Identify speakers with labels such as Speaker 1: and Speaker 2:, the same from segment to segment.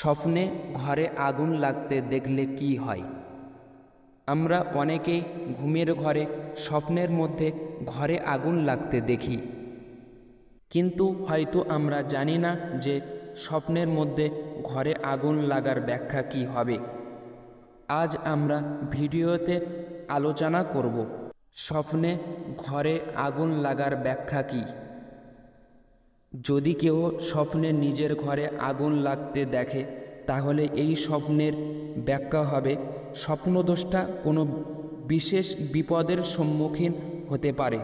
Speaker 1: স্বপ্নে ঘরে আগুন লাগতে দেখলে কি হয়? আমরা অনেকেই ঘুমের ঘরে স্বপ্নের মধ্যে ঘরে আগুন লাগতে দেখি। কিন্তু হয়তো আমরা জানি না যে স্বপ্নের মধ্যে ঘরে আগুন লাগার ব্যাখ্যা কি হবে। আজ আমরা ভিডিওতে আলোচনা করব, স্বপ্নে ঘরে আগুন লাগার ব্যাখ্যা কী? যদি কেউ স্বপ্নে নিজের ঘরে আগুন লাগতে দেখে, তাহলে এই স্বপ্নের ব্যাখ্যা হবে, স্বপ্নদোষটা কোনো বিশেষ বিপদের সম্মুখীন হতে পারে,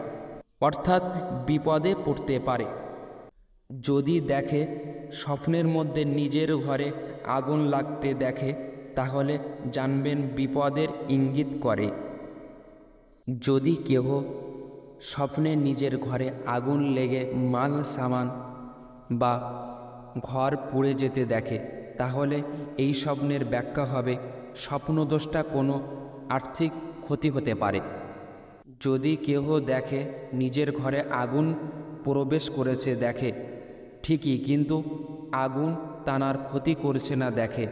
Speaker 1: অর্থাৎ বিপদে পড়তে পারে। যদি দেখে, স্বপ্নের মধ্যে নিজের ঘরে আগুন লাগতে দেখে, তাহলে জানবেন বিপদের ইঙ্গিত করে। যদি কেহ স্বপ্নে নিজের ঘরে আগুন লেগে মাল সামান বা ঘর পুড়ে যেতে দেখে, তাহলে এই স্বপ্নের ব্যাখ্যা হবে, স্বপ্নদোষটা কোনো আর্থিক ক্ষতি হতে পারে। যদি কেহ দেখে নিজের ঘরে আগুন প্রবেশ করেছে দেখে, ঠিকই, কিন্তু আগুন তানার ক্ষতি করছে না দেখে,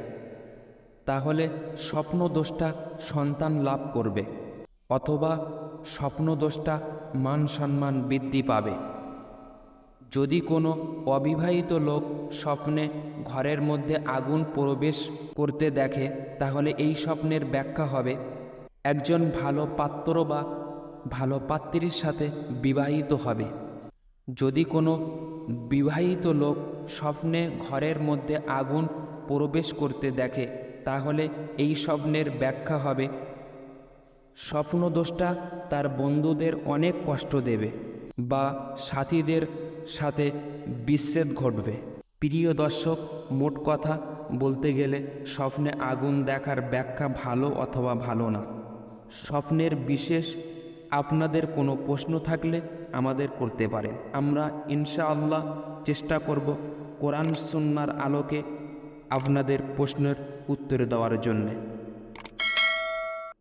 Speaker 1: তাহলে স্বপ্নদোষটা সন্তান লাভ করবে। অথবা স্বপ্নদোষটা মান সম্মান বৃদ্ধি পাবে। যদি কোনো অবিবাহিত লোক স্বপ্নে ঘরের মধ্যে আগুন প্রবেশ করতে দেখে, তাহলে এই স্বপ্নের ব্যাখ্যা হবে, একজন ভালো পাত্র বা ভালো পাত্রীর সাথে বিবাহিত হবে। যদি কোনো বিবাহিত লোক স্বপ্নে ঘরের মধ্যে আগুন প্রবেশ করতে দেখে, তাহলে এই স্বপ্নের ব্যাখ্যা হবে স্বপ্নদোষটা তার বন্ধুদের অনেক কষ্ট দেবে বা সাথীদের সাথে বিচ্ছেদ ঘটবে। প্রিয় দর্শক, মোট কথা বলতে গেলে স্বপ্নে আগুন দেখার ব্যাখ্যা ভালো অথবা ভালো না। স্বপ্নের বিশেষ আপনাদের কোনো প্রশ্ন থাকলে আমাদের করতে পারেন। আমরা ইনশাআল্লাহ চেষ্টা করব কোরআন সুন্নার আলোকে আপনাদের প্রশ্নের উত্তর দেওয়ার জন্যে।